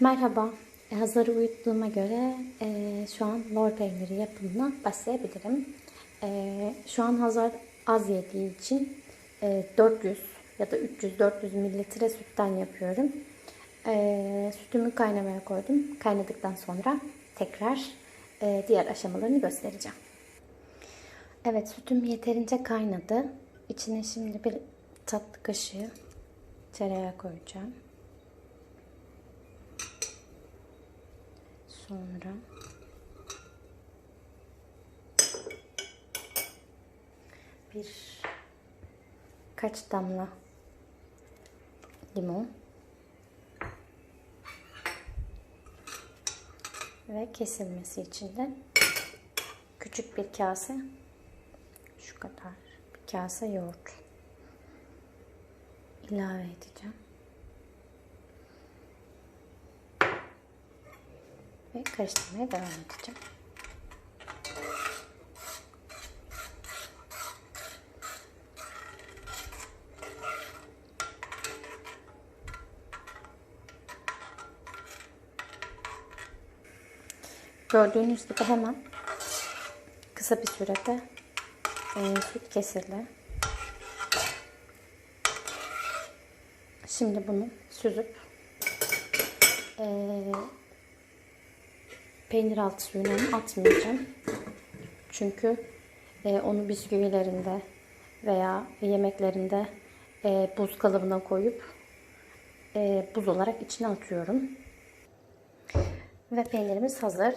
Merhaba. E, Hazar'ı uyuttuğuma göre e, şu an lor peyniri yapımına başlayabilirim. E, şu an Hazar az yediği için e, 400 ya da 300-400 mililitre sütten yapıyorum. E, sütümü kaynamaya koydum. Kaynadıktan sonra tekrar e, diğer aşamalarını göstereceğim. Evet sütüm yeterince kaynadı. İçine şimdi bir tatlı kaşığı tereyağı koyacağım. Sonra bir kaç damla limon ve kesilmesi için de küçük bir kase şu kadar bir kase yoğurt ilave edeceğim. Ve karıştırmaya devam edeceğim. Gördüğünüz gibi hemen kısa bir sürede e, süt kesildi. Şimdi bunu süzüp e, peynir altı suyuna atmayacağım. Çünkü e, onu bisküvilerinde veya yemeklerinde e, buz kalıbına koyup e, buz olarak içine atıyorum. Ve peynirimiz hazır.